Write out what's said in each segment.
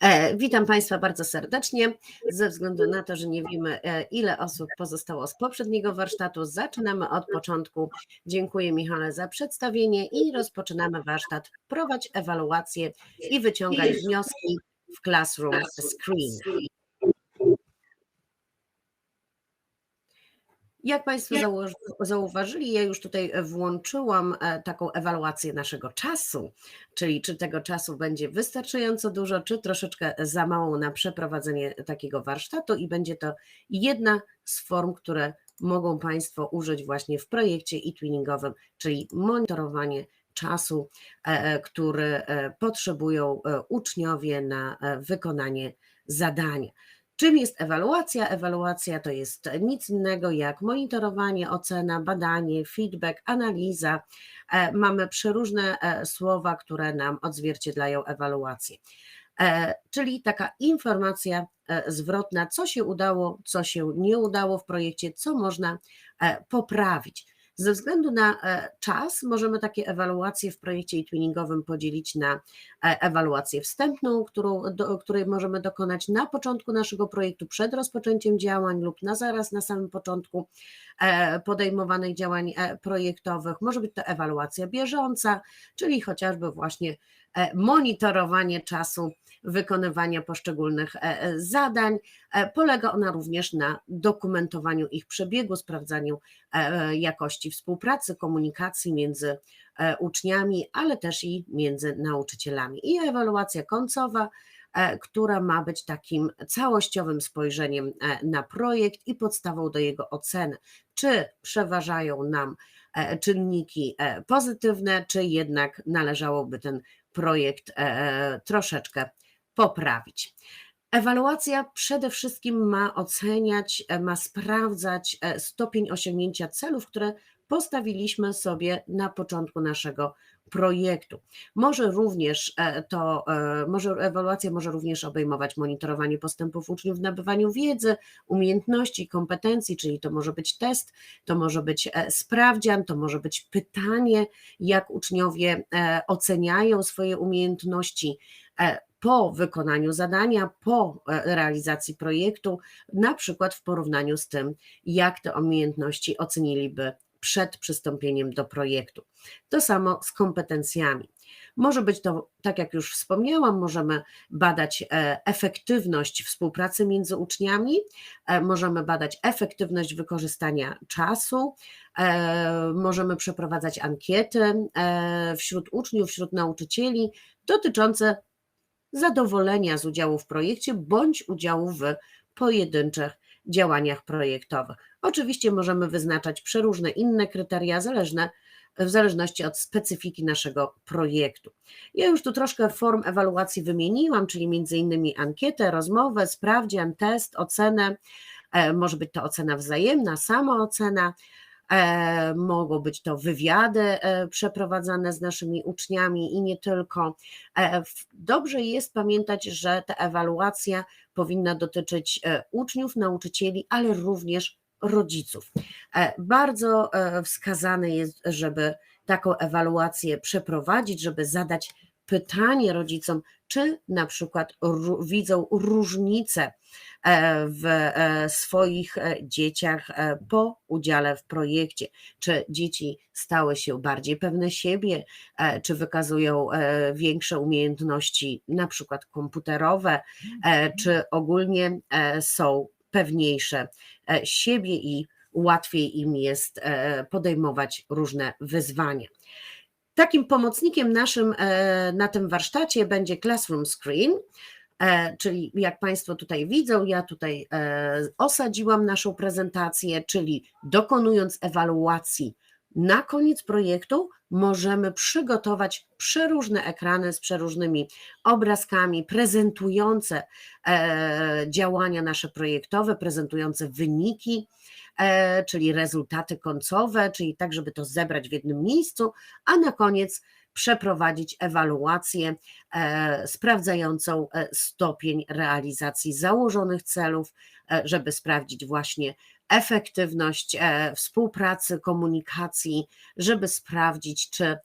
E, witam Państwa bardzo serdecznie. Ze względu na to, że nie wiemy, e, ile osób pozostało z poprzedniego warsztatu, zaczynamy od początku. Dziękuję Michale za przedstawienie i rozpoczynamy warsztat. Prowadź ewaluację i wyciągaj wnioski w Classroom Screen. Jak Państwo zauważyli, ja już tutaj włączyłam e, taką ewaluację naszego czasu, czyli czy tego czasu będzie wystarczająco dużo, czy troszeczkę za mało na przeprowadzenie takiego warsztatu i będzie to jedna z form, które mogą Państwo użyć właśnie w projekcie e-twinningowym, czyli monitorowanie czasu, e, e, który potrzebują uczniowie na wykonanie zadania. Czym jest ewaluacja? Ewaluacja to jest nic innego jak monitorowanie, ocena, badanie, feedback, analiza. E, mamy przeróżne e, słowa, które nam odzwierciedlają ewaluację. E, czyli taka informacja zwrotna, co się udało, co się nie udało w projekcie, co można poprawić. Ze względu na e, czas możemy takie ewaluacje w projekcie e-twinningowym podzielić na e, ewaluację wstępną, którą, do, której możemy dokonać na początku naszego projektu, przed rozpoczęciem działań lub na zaraz na samym początku e, podejmowanych działań projektowych. Może być to ewaluacja bieżąca, czyli chociażby właśnie monitorowanie czasu wykonywania poszczególnych zadań. Polega ona również na dokumentowaniu ich przebiegu, sprawdzaniu jakości współpracy, komunikacji między e, uczniami, ale też i między nauczycielami. I ewaluacja końcowa, e, która ma być takim całościowym spojrzeniem e, na projekt i podstawą do jego oceny. Czy przeważają nam czynniki pozytywne, czy jednak należałoby ten projekt troszeczkę poprawić. Ewaluacja przede wszystkim ma oceniać, ma sprawdzać stopień osiągnięcia celów, które postawiliśmy sobie na początku naszego projektu. Może również e, to, e, może ewaluacja może również obejmować monitorowanie postępów uczniów w nabywaniu wiedzy, umiejętności, kompetencji, czyli to może być test, to może być e, sprawdzian, to może być pytanie, jak uczniowie oceniają swoje umiejętności po wykonaniu zadania, po realizacji projektu, na przykład w porównaniu z tym, jak te umiejętności oceniliby przed przystąpieniem do projektu. To samo z kompetencjami. Może być to, tak jak już wspomniałam, możemy badać e, efektywność współpracy między uczniami, e, możemy badać efektywność wykorzystania czasu, e, możemy przeprowadzać ankiety wśród uczniów, wśród nauczycieli dotyczące zadowolenia z udziału w projekcie bądź udziału w pojedynczych działaniach projektowych. Oczywiście możemy wyznaczać przeróżne inne kryteria zależne w zależności od specyfiki naszego projektu. Ja już tu troszkę form ewaluacji wymieniłam, czyli między innymi ankietę, rozmowę, sprawdzian, test, ocenę. E, może być to ocena wzajemna, samoocena, mogą być to wywiady e, przeprowadzane z naszymi uczniami i nie tylko. E, dobrze jest pamiętać, że ta ewaluacja powinna dotyczyć uczniów, nauczycieli, ale również rodziców. Bardzo wskazane jest, żeby taką ewaluację przeprowadzić, żeby zadać pytanie rodzicom, czy na przykład widzą różnice e, w e, swoich e, dzieciach po udziale w projekcie. Czy dzieci stały się bardziej pewne siebie, czy wykazują większe umiejętności, na przykład komputerowe, czy ogólnie są pewniejsze siebie i łatwiej im jest podejmować różne wyzwania. Takim pomocnikiem naszym e, na tym warsztacie będzie Classroom Screen, e, czyli jak Państwo tutaj widzą, ja tutaj e, osadziłam naszą prezentację, czyli dokonując ewaluacji na koniec projektu możemy przygotować przeróżne ekrany z przeróżnymi obrazkami prezentujące działania nasze projektowe, prezentujące wyniki czyli rezultaty końcowe, czyli tak, żeby to zebrać w jednym miejscu, a na koniec przeprowadzić ewaluację e, sprawdzającą e, stopień realizacji założonych celów, żeby sprawdzić właśnie efektywność współpracy, komunikacji, żeby sprawdzić, czy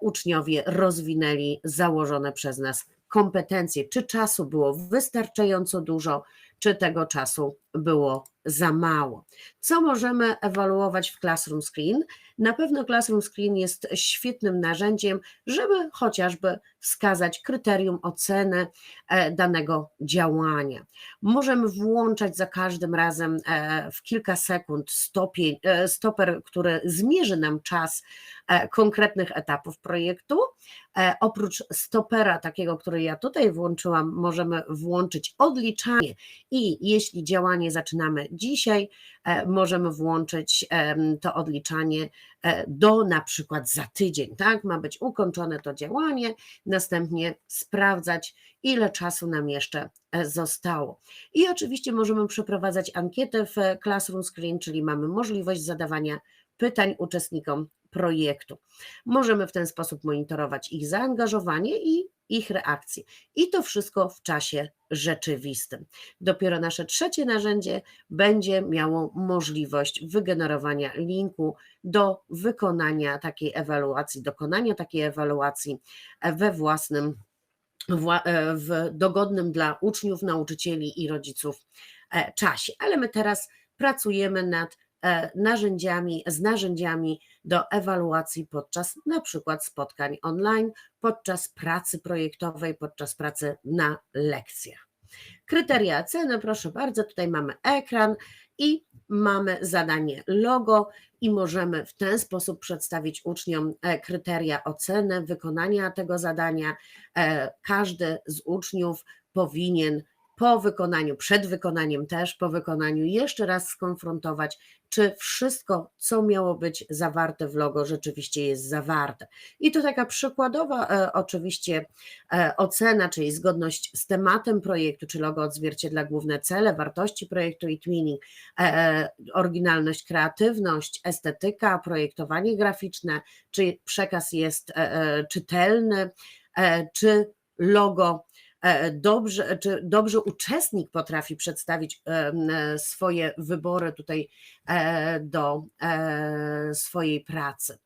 uczniowie rozwinęli założone przez nas kompetencje, czy czasu było wystarczająco dużo, czy tego czasu było za mało. Co możemy ewaluować w Classroom Screen? Na pewno Classroom Screen jest świetnym narzędziem, żeby chociażby wskazać kryterium oceny e, danego działania. Możemy włączać za każdym razem e, w kilka sekund stopień, e, stoper, który zmierzy nam czas konkretnych etapów projektu. Oprócz stopera, takiego, który ja tutaj włączyłam, możemy włączyć odliczanie i jeśli działanie zaczynamy dzisiaj, e, możemy włączyć to odliczanie e, do na przykład za tydzień, tak? Ma być ukończone to działanie, następnie sprawdzać, ile czasu nam jeszcze e, zostało. I oczywiście możemy przeprowadzać ankietę w Classroom Screen, czyli mamy możliwość zadawania pytań uczestnikom projektu. Możemy w ten sposób monitorować ich zaangażowanie i ich reakcje. I to wszystko w czasie rzeczywistym. Dopiero nasze trzecie narzędzie będzie miało możliwość wygenerowania linku do wykonania takiej ewaluacji, dokonania takiej ewaluacji we własnym, w dogodnym dla uczniów, nauczycieli i rodziców e, czasie. Ale my teraz pracujemy nad E, narzędziami, z narzędziami do ewaluacji podczas na przykład spotkań online, podczas pracy projektowej, podczas pracy na lekcjach. Kryteria ceny, proszę bardzo, tutaj mamy ekran i mamy zadanie logo i możemy w ten sposób przedstawić uczniom e, kryteria oceny wykonania tego zadania. E, każdy z uczniów powinien po wykonaniu, przed wykonaniem też, po wykonaniu jeszcze raz skonfrontować, czy wszystko, co miało być zawarte w logo, rzeczywiście jest zawarte. I to taka przykładowa e, oczywiście e, ocena, czyli zgodność z tematem projektu, czy logo odzwierciedla główne cele, wartości projektu i twinning, e, e oryginalność, kreatywność, estetyka, projektowanie graficzne, czy przekaz jest e, e, czytelny, czy logo E, dobrze, czy dobrze uczestnik potrafi przedstawić e, swoje wybory tutaj e, do swojej pracy.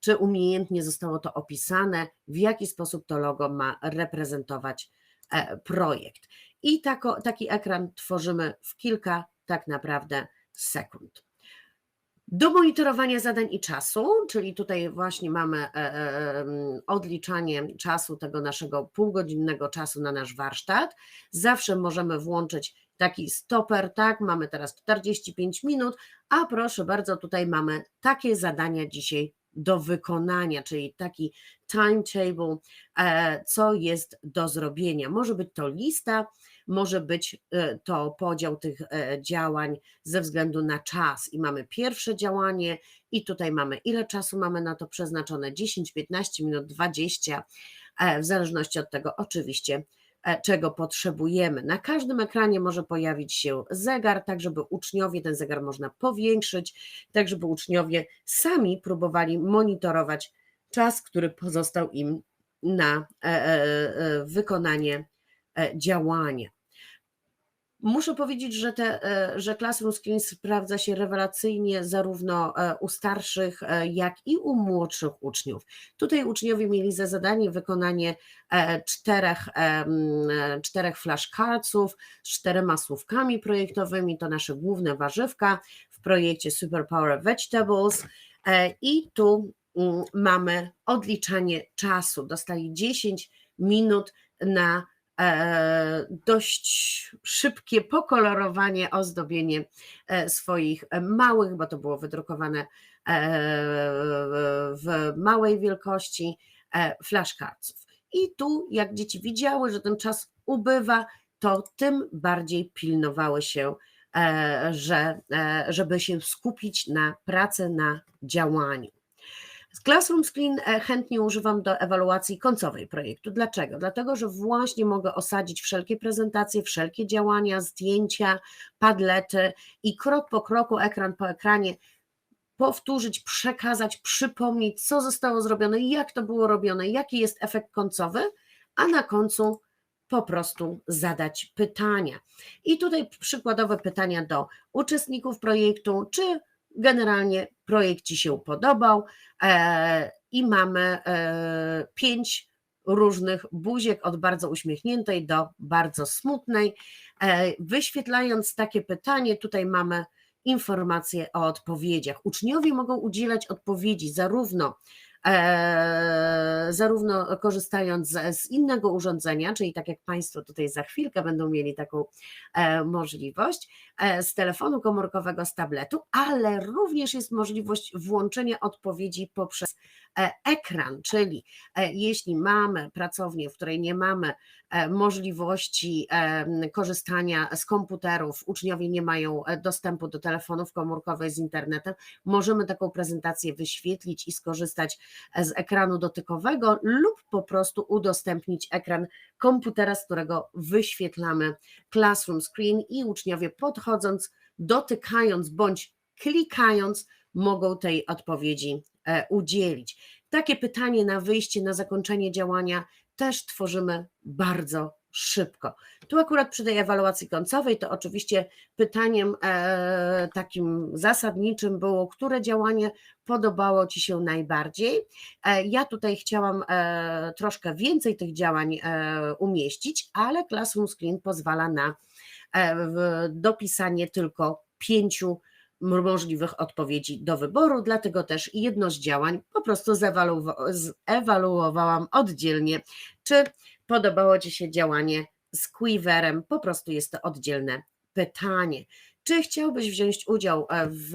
Czy umiejętnie zostało to opisane, w jaki sposób to logo ma reprezentować projekt. I tako, taki ekran tworzymy w kilka tak naprawdę sekund. Do monitorowania zadań i czasu, czyli tutaj właśnie mamy e, e, odliczanie czasu tego naszego półgodzinnego czasu na nasz warsztat. Zawsze możemy włączyć taki stoper, tak, mamy teraz 45 minut, a proszę bardzo, tutaj mamy takie zadania dzisiaj do wykonania, czyli taki timetable, e, co jest do zrobienia. Może być to lista, może być e, to podział tych e, działań ze względu na czas. I mamy pierwsze działanie, i tutaj mamy ile czasu mamy na to przeznaczone 10, 15 minut, 20, w zależności od tego, oczywiście czego potrzebujemy. Na każdym ekranie może pojawić się zegar, tak żeby uczniowie, ten zegar można powiększyć, tak żeby uczniowie sami próbowali monitorować czas, który pozostał im na e, e, e, wykonanie działania. Muszę powiedzieć, że, te, że Classroom Screen sprawdza się rewelacyjnie zarówno u starszych, jak i u młodszych uczniów. Tutaj uczniowie mieli za zadanie wykonanie czterech, czterech flashcardsów z czterema słówkami projektowymi, to nasze główne warzywka w projekcie Superpower Vegetables i tu Mm, mamy odliczanie czasu. Dostali 10 minut na e, dość szybkie pokolorowanie, ozdobienie e, swoich małych, bo to było wydrukowane e, w małej wielkości flashcardsów. I tu, jak dzieci widziały, że ten czas ubywa, to tym bardziej pilnowały się, że, żeby się skupić na pracy, na działaniu. Classroom Screen e, chętnie używam do ewaluacji końcowej projektu. Dlaczego? Dlatego, że właśnie mogę osadzić wszelkie prezentacje, wszelkie działania, zdjęcia, padlety i krok po kroku, ekran po ekranie powtórzyć, przekazać, przypomnieć, co zostało zrobione, jak to było robione, jaki jest efekt końcowy, a na końcu po prostu zadać pytania. I tutaj przykładowe pytania do uczestników projektu, czy generalnie projekt Ci się podobał e, i mamy e, pięć różnych buziek, od bardzo uśmiechniętej do bardzo smutnej. E, wyświetlając takie pytanie, tutaj mamy informacje o odpowiedziach. Uczniowie mogą udzielać odpowiedzi zarówno zarówno korzystając z, innego urządzenia, czyli tak jak Państwo tutaj za chwilkę będą mieli taką e, możliwość, e, z telefonu komórkowego, z tabletu, ale również jest możliwość włączenia odpowiedzi poprzez e, ekran, czyli e, jeśli mamy pracownię, w której nie mamy e, możliwości korzystania z komputerów, uczniowie nie mają dostępu do telefonów komórkowych z internetem, możemy taką prezentację wyświetlić i skorzystać z ekranu dotykowego lub po prostu udostępnić ekran komputera, z którego wyświetlamy Classroom Screen i uczniowie podchodząc, dotykając bądź klikając mogą tej odpowiedzi e, udzielić. Takie pytanie na wyjście, na zakończenie działania też tworzymy bardzo szybko. Tu akurat przy tej ewaluacji końcowej to oczywiście pytaniem e, takim zasadniczym było, które działanie podobało Ci się najbardziej. E, ja tutaj chciałam e, troszkę więcej tych działań e, umieścić, ale Classroom Screen pozwala na e, dopisanie tylko pięciu możliwych odpowiedzi do wyboru, dlatego też jedno z działań po prostu zewaluowałam oddzielnie, czy podobało Ci się działanie z Quiverem, po prostu jest to oddzielne pytanie. Czy chciałbyś wziąć udział e, w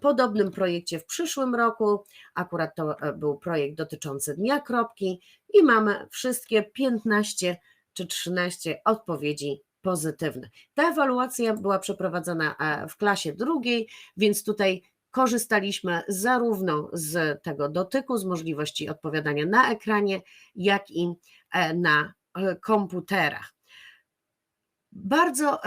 podobnym projekcie w przyszłym roku? Akurat to e, był projekt dotyczący Dnia Kropki i mamy wszystkie 15 czy 13 odpowiedzi pozytywne. Ta ewaluacja była przeprowadzona e, w klasie drugiej, więc tutaj korzystaliśmy zarówno z tego dotyku, z możliwości odpowiadania na ekranie, jak i e, na e, komputerach. Bardzo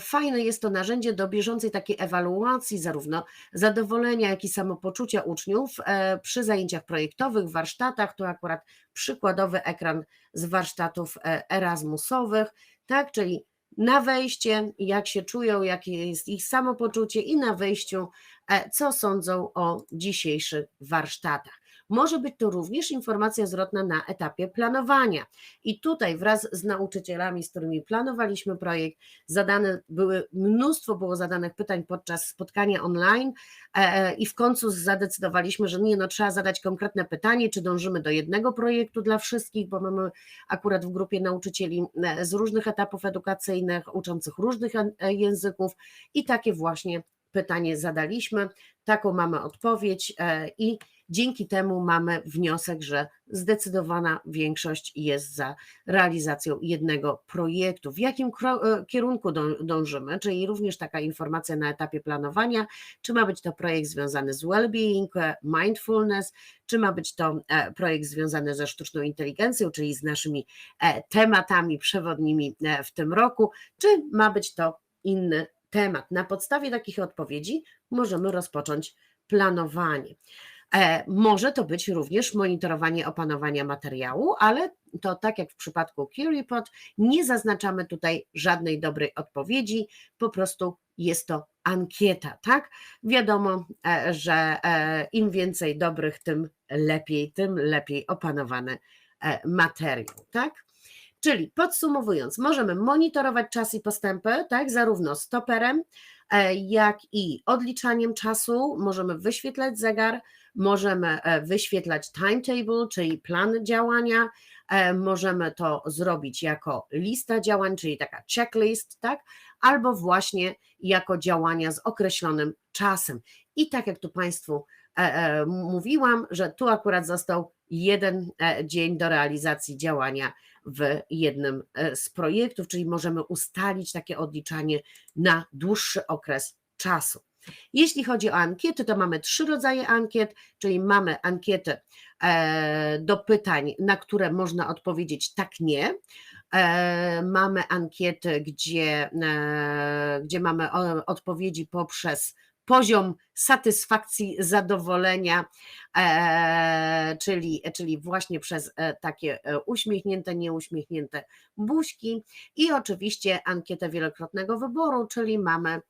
fajne jest to narzędzie do bieżącej takiej ewaluacji, zarówno zadowolenia, jak i samopoczucia uczniów przy zajęciach projektowych, warsztatach. To akurat przykładowy ekran z warsztatów Erasmusowych, tak, czyli na wejście, jak się czują, jakie jest ich samopoczucie i na wejściu, e, co sądzą o dzisiejszych warsztatach. Może być to również informacja zwrotna na etapie planowania. I tutaj wraz z nauczycielami, z którymi planowaliśmy projekt, zadane były, mnóstwo było zadanych pytań podczas spotkania online e, e, i w końcu zadecydowaliśmy, że nie, no trzeba zadać konkretne pytanie, czy dążymy do jednego projektu dla wszystkich, bo mamy akurat w grupie nauczycieli e, z różnych etapów edukacyjnych, uczących różnych języków i takie właśnie pytanie zadaliśmy, taką mamy odpowiedź i Dzięki temu mamy wniosek, że zdecydowana większość jest za realizacją jednego projektu. W jakim e, kierunku dążymy, czyli również taka informacja na etapie planowania, czy ma być to projekt związany z well-being, e, mindfulness, czy ma być to e, projekt związany ze sztuczną inteligencją, czyli z naszymi tematami przewodnimi w tym roku, czy ma być to inny temat. Na podstawie takich odpowiedzi możemy rozpocząć planowanie. E, może to być również monitorowanie opanowania materiału, ale to tak jak w przypadku CurryPod, nie zaznaczamy tutaj żadnej dobrej odpowiedzi, po prostu jest to ankieta, tak? Wiadomo, e, że e, im więcej dobrych, tym lepiej, tym lepiej opanowany materiał, tak? Czyli podsumowując, możemy monitorować czas i postępy, tak, zarówno stoperem, jak i odliczaniem czasu, możemy wyświetlać zegar, możemy e, wyświetlać timetable, czyli plan działania, e, możemy to zrobić jako lista działań, czyli taka checklist, tak? Albo właśnie jako działania z określonym czasem. I tak jak tu Państwu e, mówiłam, że tu akurat został jeden dzień do realizacji działania w jednym z projektów, czyli możemy ustalić takie odliczanie na dłuższy okres czasu. Jeśli chodzi o ankiety, to mamy trzy rodzaje ankiet, czyli mamy ankietę e, do pytań, na które można odpowiedzieć tak, nie. E, mamy ankiety, gdzie, e, gdzie mamy odpowiedzi poprzez poziom satysfakcji, zadowolenia, czyli, czyli właśnie przez takie uśmiechnięte, nieuśmiechnięte buźki i oczywiście ankietę wielokrotnego wyboru, czyli mamy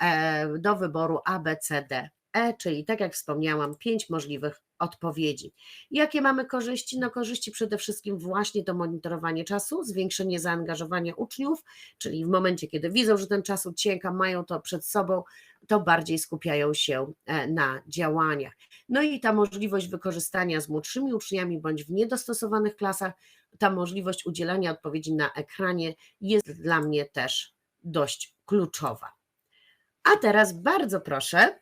E, do wyboru A, B, C, D E, czyli tak jak wspomniałam, pięć możliwych odpowiedzi. Jakie mamy korzyści? No korzyści przede wszystkim właśnie to monitorowanie czasu, zwiększenie zaangażowania uczniów, czyli w momencie, kiedy widzą, że ten czas ucieka, mają to przed sobą, to bardziej skupiają się e, na działaniach. No i ta możliwość wykorzystania z młodszymi uczniami bądź w niedostosowanych klasach, ta możliwość udzielania odpowiedzi na ekranie jest dla mnie też dość kluczowa. A teraz bardzo proszę,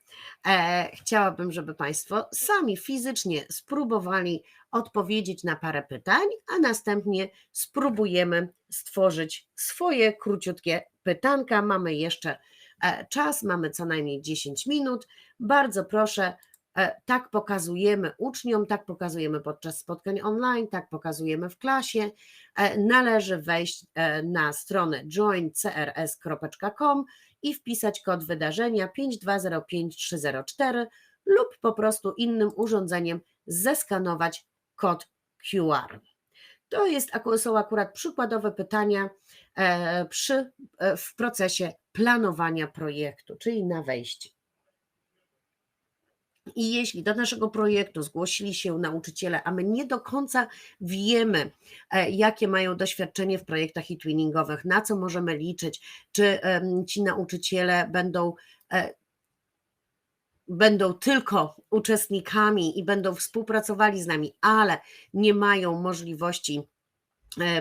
e, chciałabym, żeby Państwo sami fizycznie spróbowali odpowiedzieć na parę pytań, a następnie spróbujemy stworzyć swoje króciutkie pytanka. Mamy jeszcze e, czas, mamy co najmniej 10 minut. Bardzo proszę, e, tak pokazujemy uczniom, tak pokazujemy podczas spotkań online, tak pokazujemy w klasie. E, należy wejść e, na stronę joincrs.com i wpisać kod wydarzenia 5205304 lub po prostu innym urządzeniem zeskanować kod QR. To jest, są akurat przykładowe pytania e, przy, e, w procesie planowania projektu, czyli na wejście. I jeśli do naszego projektu zgłosili się nauczyciele, a my nie do końca wiemy, e, jakie mają doświadczenie w projektach e-twinningowych, na co możemy liczyć, czy ci nauczyciele będą e, będą tylko uczestnikami i będą współpracowali z nami, ale nie mają możliwości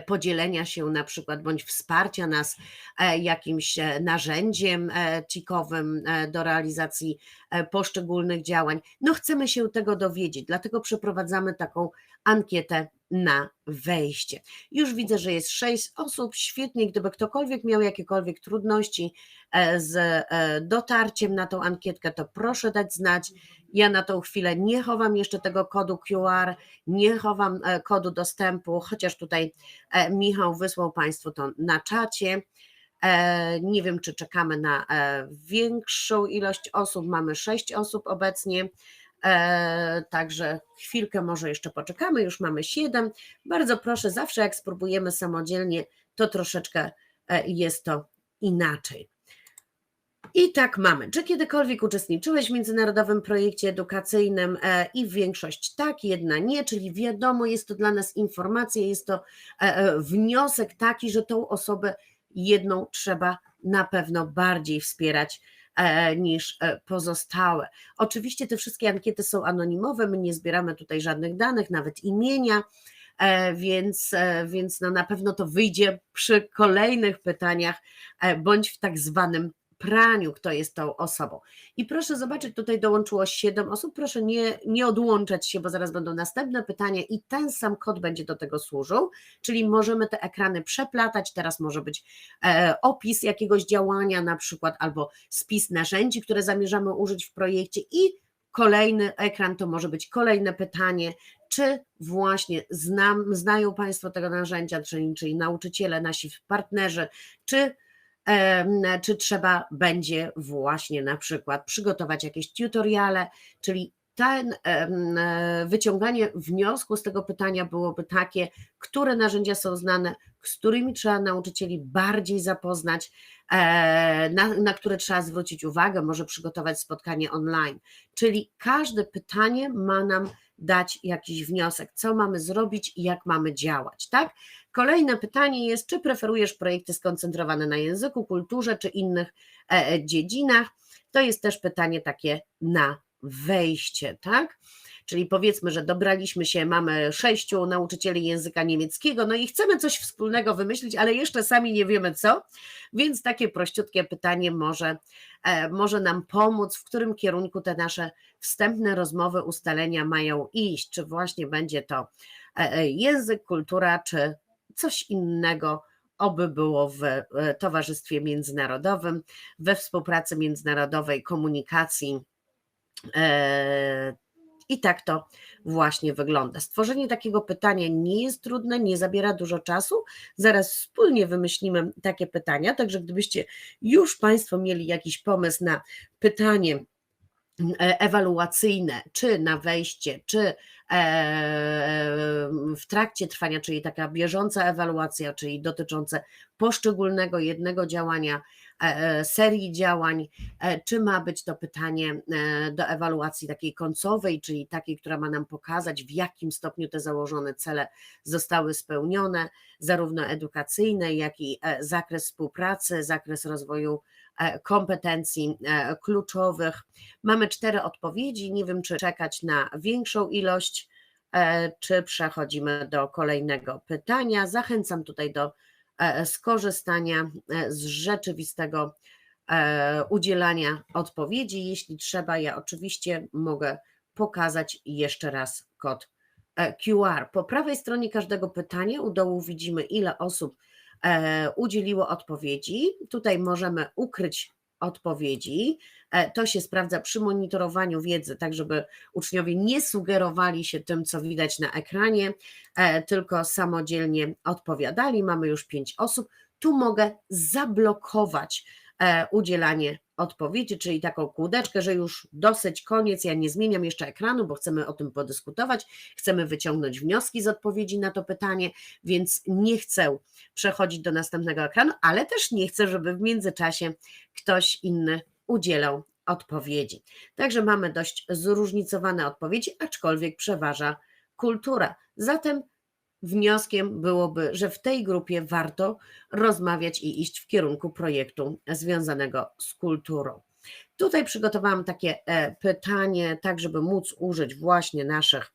podzielenia się na przykład bądź wsparcia nas e, jakimś e, narzędziem cikowym do realizacji poszczególnych działań. No chcemy się tego dowiedzieć, dlatego przeprowadzamy taką ankietę na wejście. Już widzę, że jest sześć osób, świetnie, gdyby ktokolwiek miał jakiekolwiek trudności z dotarciem na tą ankietkę, to proszę dać znać. Ja na tą chwilę nie chowam jeszcze tego kodu QR, nie chowam e, kodu dostępu, chociaż tutaj e, Michał wysłał Państwu to na czacie. E, nie wiem, czy czekamy na większą ilość osób. Mamy sześć osób obecnie. Także chwilkę może jeszcze poczekamy, już mamy siedem. Bardzo proszę, zawsze jak spróbujemy samodzielnie, to troszeczkę jest to inaczej. I tak mamy. Czy kiedykolwiek uczestniczyłeś w międzynarodowym projekcie edukacyjnym e, i większość tak, jedna nie, czyli wiadomo, jest to dla nas informacja, jest to e, e, wniosek taki, że tą osobę jedną trzeba na pewno bardziej wspierać niż pozostałe. Oczywiście te wszystkie ankiety są anonimowe, my nie zbieramy tutaj żadnych danych, nawet imienia, więc, więc no na pewno to wyjdzie przy kolejnych pytaniach bądź w tak zwanym praniu, kto jest tą osobą. I proszę zobaczyć, tutaj dołączyło 7 osób. Proszę nie, nie odłączać się, bo zaraz będą następne pytania i ten sam kod będzie do tego służył, czyli możemy te ekrany przeplatać. Teraz może być e, opis jakiegoś działania, na przykład, albo spis narzędzi, które zamierzamy użyć w projekcie i kolejny ekran to może być kolejne pytanie, czy właśnie znam, znają Państwo tego narzędzia, czyli, czyli nauczyciele, nasi partnerzy, czy czy trzeba będzie właśnie na przykład przygotować jakieś tutoriale, czyli ten, wyciąganie wniosku z tego pytania byłoby takie, które narzędzia są znane, z którymi trzeba nauczycieli bardziej zapoznać, e, na, na które trzeba zwrócić uwagę, może przygotować spotkanie online. Czyli każde pytanie ma nam dać jakiś wniosek, co mamy zrobić i jak mamy działać, tak? Kolejne pytanie jest, czy preferujesz projekty skoncentrowane na języku, kulturze czy innych e, e, dziedzinach? To jest też pytanie takie na wejście, tak? Czyli powiedzmy, że dobraliśmy się, mamy sześciu nauczycieli języka niemieckiego, no i chcemy coś wspólnego wymyślić, ale jeszcze sami nie wiemy co, więc takie prościutkie pytanie może, e, może nam pomóc, w którym kierunku te nasze wstępne rozmowy, ustalenia mają iść, czy właśnie będzie to język, kultura, czy coś innego, oby było w e, towarzystwie międzynarodowym, we współpracy międzynarodowej, komunikacji. I tak to właśnie wygląda. Stworzenie takiego pytania nie jest trudne, nie zabiera dużo czasu. Zaraz wspólnie wymyślimy takie pytania, także gdybyście już Państwo mieli jakiś pomysł na pytanie, E, ewaluacyjne, czy na wejście, czy e, w trakcie trwania, czyli taka bieżąca ewaluacja, czyli dotyczące poszczególnego jednego działania, serii działań, czy ma być to pytanie do ewaluacji takiej końcowej, czyli takiej, która ma nam pokazać, w jakim stopniu te założone cele zostały spełnione, zarówno edukacyjne, jak i zakres współpracy, zakres rozwoju kompetencji kluczowych. Mamy cztery odpowiedzi. Nie wiem, czy czekać na większą ilość E, czy przechodzimy do kolejnego pytania. Zachęcam tutaj do e, skorzystania e, z rzeczywistego udzielania odpowiedzi. Jeśli trzeba, ja oczywiście mogę pokazać jeszcze raz kod QR. Po prawej stronie każdego pytania u dołu widzimy, ile osób udzieliło odpowiedzi. Tutaj możemy ukryć odpowiedzi. E, to się sprawdza przy monitorowaniu wiedzy, tak żeby uczniowie nie sugerowali się tym, co widać na ekranie, e, tylko samodzielnie odpowiadali. Mamy już pięć osób. Tu mogę zablokować e, udzielanie odpowiedzi, czyli taką kłódeczkę, że już dosyć koniec, ja nie zmieniam jeszcze ekranu, bo chcemy o tym podyskutować, chcemy wyciągnąć wnioski z odpowiedzi na to pytanie, więc nie chcę przechodzić do następnego ekranu, ale też nie chcę, żeby w międzyczasie ktoś inny udzielał odpowiedzi. Także mamy dość zróżnicowane odpowiedzi, aczkolwiek przeważa kultura. Zatem wnioskiem byłoby, że w tej grupie warto rozmawiać i iść w kierunku projektu związanego z kulturą. Tutaj przygotowałam takie e, pytanie, tak żeby móc użyć właśnie naszych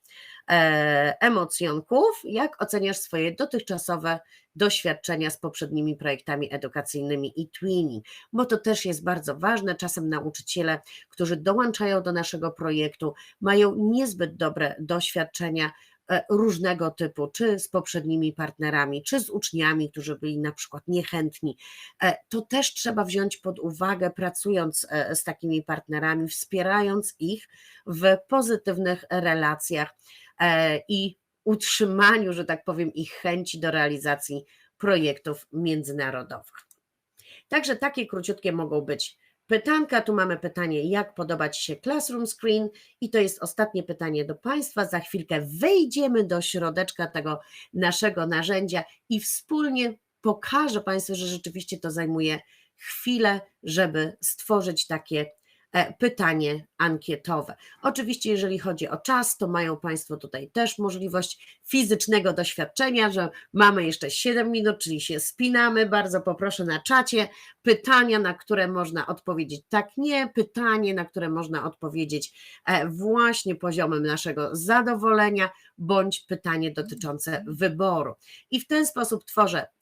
e, emocjonków. Jak oceniasz swoje dotychczasowe doświadczenia z poprzednimi projektami edukacyjnymi i twinning? Bo to też jest bardzo ważne. Czasem nauczyciele, którzy dołączają do naszego projektu, mają niezbyt dobre doświadczenia różnego typu, czy z poprzednimi partnerami, czy z uczniami, którzy byli na przykład niechętni. E, to też trzeba wziąć pod uwagę, pracując e, z takimi partnerami, wspierając ich w pozytywnych relacjach i utrzymaniu, że tak powiem, ich chęci do realizacji projektów międzynarodowych. Także takie króciutkie mogą być pytanka. Tu mamy pytanie, jak podobać się Classroom Screen i to jest ostatnie pytanie do Państwa. Za chwilkę wejdziemy do środeczka tego naszego narzędzia i wspólnie pokażę Państwu, że rzeczywiście to zajmuje chwilę, żeby stworzyć takie pytanie ankietowe. Oczywiście, jeżeli chodzi o czas, to mają Państwo tutaj też możliwość fizycznego doświadczenia, że mamy jeszcze 7 minut, czyli się spinamy. Bardzo poproszę na czacie pytania, na które można odpowiedzieć tak, nie, pytanie, na które można odpowiedzieć e, właśnie poziomem naszego zadowolenia, bądź pytanie dotyczące wyboru. I w ten sposób tworzę E,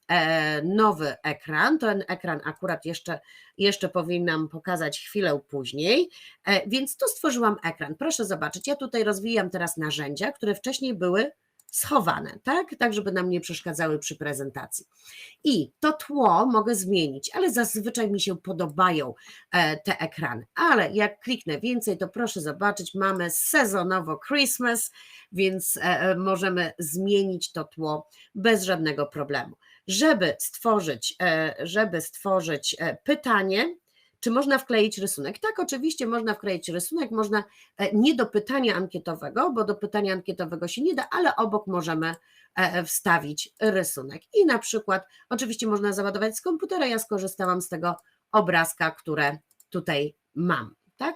nowy ekran. Ten ekran akurat jeszcze, jeszcze powinnam pokazać chwilę później, e, więc tu stworzyłam ekran. Proszę zobaczyć, ja tutaj rozwijam teraz narzędzia, które wcześniej były schowane, tak? Tak, żeby nam nie przeszkadzały przy prezentacji. I to tło mogę zmienić, ale zazwyczaj mi się podobają e, te ekrany. Ale jak kliknę więcej, to proszę zobaczyć, mamy sezonowo Christmas, więc możemy zmienić to tło bez żadnego problemu żeby stworzyć, e, żeby stworzyć e, pytanie, czy można wkleić rysunek? Tak, oczywiście można wkleić rysunek, można e, nie do pytania ankietowego, bo do pytania ankietowego się nie da, ale obok możemy wstawić rysunek. I na przykład, oczywiście można załadować z komputera, ja skorzystałam z tego obrazka, które tutaj mam, tak?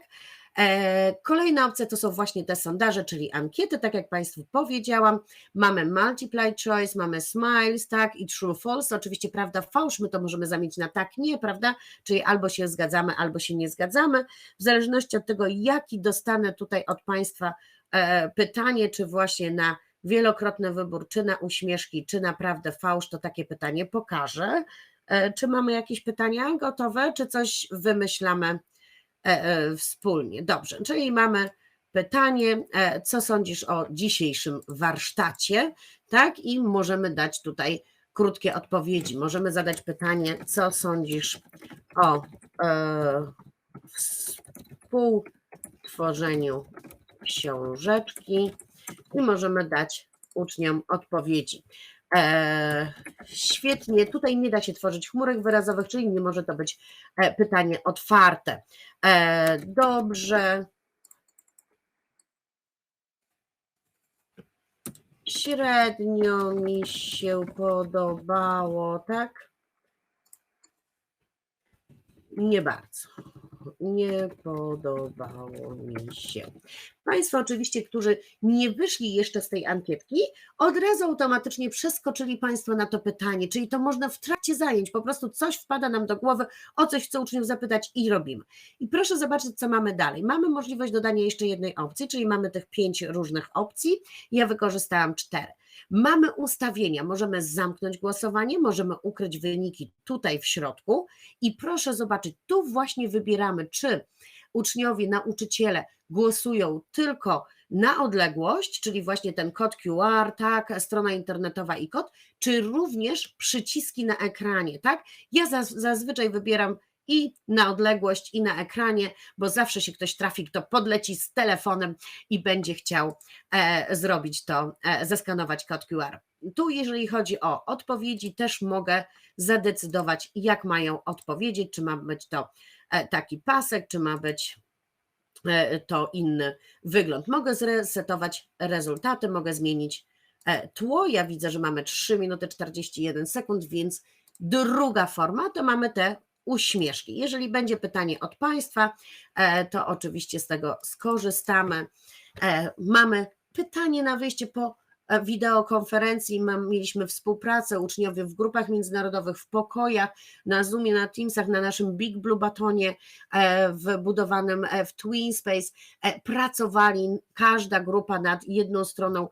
E, kolejna opcja to są właśnie te sondaże, czyli ankiety, tak jak Państwu powiedziałam. Mamy multiply choice, mamy smiles, tak, i true false. Oczywiście prawda, fałsz, my to możemy zamienić na tak, nie, prawda? Czyli albo się zgadzamy, albo się nie zgadzamy. W zależności od tego, jaki dostanę tutaj od Państwa e, pytanie, czy właśnie na wielokrotny wybór, czy na uśmieszki, czy naprawdę fałsz, to takie pytanie pokażę. E, czy mamy jakieś pytania gotowe, czy coś wymyślamy? E, e, wspólnie. Dobrze, czyli mamy pytanie, e, co sądzisz o dzisiejszym warsztacie, tak? I możemy dać tutaj krótkie odpowiedzi. Możemy zadać pytanie, co sądzisz o e, współtworzeniu książeczki i możemy dać uczniom odpowiedzi. E, świetnie, tutaj nie da się tworzyć chmurek wyrazowych, czyli nie może to być e, pytanie otwarte. E, dobrze. Średnio mi się podobało, tak? Nie bardzo. Nie podobało mi się. Państwo oczywiście, którzy nie wyszli jeszcze z tej ankietki, od razu automatycznie przeskoczyli Państwo na to pytanie, czyli to można w trakcie zajęć, po prostu coś wpada nam do głowy, o coś chcę uczniów zapytać i robimy. I proszę zobaczyć, co mamy dalej. Mamy możliwość dodania jeszcze jednej opcji, czyli mamy tych pięć różnych opcji. Ja wykorzystałam cztery. Mamy ustawienia, możemy zamknąć głosowanie, możemy ukryć wyniki tutaj w środku i proszę zobaczyć, tu właśnie wybieramy, czy uczniowie, nauczyciele głosują tylko na odległość, czyli właśnie ten kod QR, tak, strona internetowa i kod, czy również przyciski na ekranie, tak? Ja zaz- zazwyczaj wybieram i na odległość, i na ekranie, bo zawsze się ktoś trafi, kto podleci z telefonem i będzie chciał e, zrobić to, e, zeskanować kod QR. Tu, jeżeli chodzi o odpowiedzi, też mogę zadecydować, jak mają odpowiedzieć, czy ma być to e, taki pasek, czy ma być e, to inny wygląd. Mogę zresetować rezultaty, mogę zmienić e, tło. Ja widzę, że mamy 3 minuty 41 sekund, więc druga forma to mamy te uśmieszki. Jeżeli będzie pytanie od Państwa, e, to oczywiście z tego skorzystamy. E, Mamy pytanie na wyjście po e, wideokonferencji. Mieliśmy współpracę, uczniowie w grupach międzynarodowych, w pokojach, na Zoomie, na Teamsach, na naszym Big Blue Batonie wbudowanym w Twin Space. Pracowali każda grupa nad jedną stroną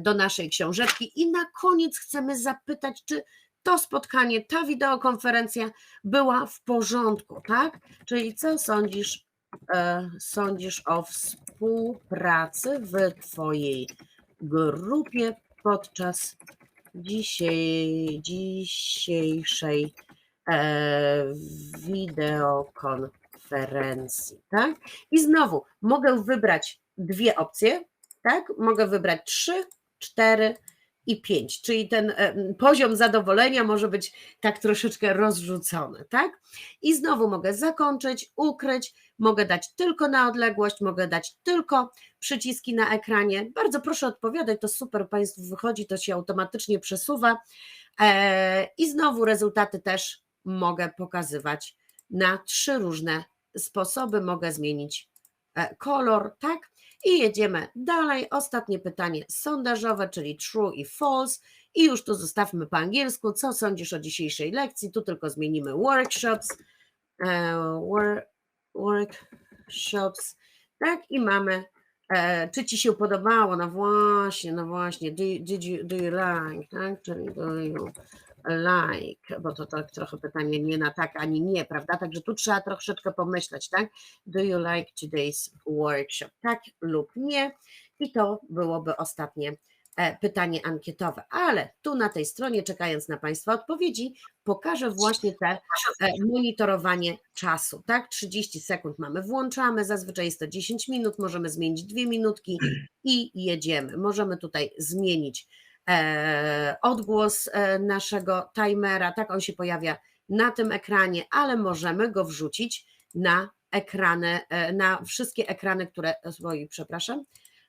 do naszej książeczki i na koniec chcemy zapytać, czy to spotkanie, ta wideokonferencja była w porządku, tak? Czyli co sądzisz, e, sądzisz o współpracy w Twojej grupie podczas dzisiaj, dzisiejszej e, wideokonferencji, tak? I znowu mogę wybrać dwie opcje, tak? Mogę wybrać trzy, cztery i 5, czyli ten e, poziom zadowolenia może być tak troszeczkę rozrzucony, tak? I znowu mogę zakończyć, ukryć, mogę dać tylko na odległość, mogę dać tylko przyciski na ekranie. Bardzo proszę odpowiadać, to super Państwu wychodzi, to się automatycznie przesuwa. E, I znowu rezultaty też mogę pokazywać na trzy różne sposoby. Mogę zmienić e, kolor, tak? I jedziemy dalej. Ostatnie pytanie sondażowe, czyli true i false. I już tu zostawmy po angielsku. Co sądzisz o dzisiejszej lekcji? Tu tylko zmienimy workshops. e, wor- Workshops. Tak, i mamy. e, Czy ci się podobało? No właśnie, no właśnie. Do, did you, do you like? Tak, czyli do you like? Bo to tak trochę pytanie nie na tak ani nie, prawda? Także tu trzeba troszeczkę pomyśleć, tak? Do you like today's workshop? Tak lub nie? I to byłoby ostatnie e, pytanie ankietowe. Ale tu na tej stronie, czekając na Państwa odpowiedzi, pokażę właśnie te e, monitorowanie czasu. Tak, 30 sekund mamy, włączamy, zazwyczaj jest to 10 minut, możemy zmienić dwie minutki i jedziemy. Możemy tutaj zmienić odgłos e, naszego timera, tak on się pojawia na tym ekranie, ale możemy go wrzucić na ekrany, e, na wszystkie ekrany, które, przepraszam,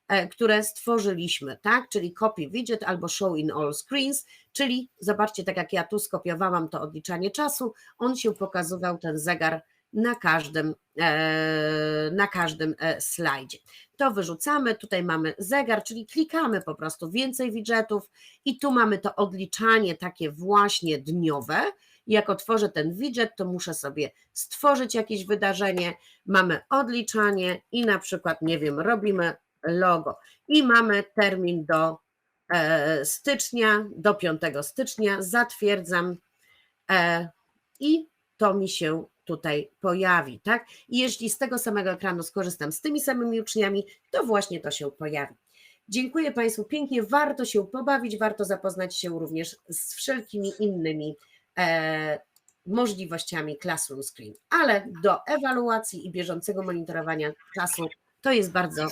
e, które stworzyliśmy, tak? Czyli copy widget albo show in all screens, czyli zobaczcie, tak jak ja tu skopiowałam to odliczanie czasu, on się pokazywał ten zegar na każdym, e, na każdym e, slajdzie. To wyrzucamy, tutaj mamy zegar, czyli klikamy po prostu więcej widgetów i tu mamy to odliczanie takie właśnie dniowe. Jak otworzę ten widget, to muszę sobie stworzyć jakieś wydarzenie. Mamy odliczanie i na przykład, nie wiem, robimy logo i mamy termin do e, stycznia, do 5 stycznia, zatwierdzam i to mi się tutaj pojawi, tak? I jeśli z tego samego ekranu skorzystam z tymi samymi uczniami, to właśnie to się pojawi. Dziękuję Państwu pięknie, warto się pobawić, warto zapoznać się również z wszelkimi innymi e, możliwościami Classroom Screen, ale do ewaluacji i bieżącego monitorowania czasu to jest bardzo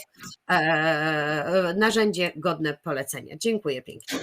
e, narzędzie godne polecenia. Dziękuję pięknie.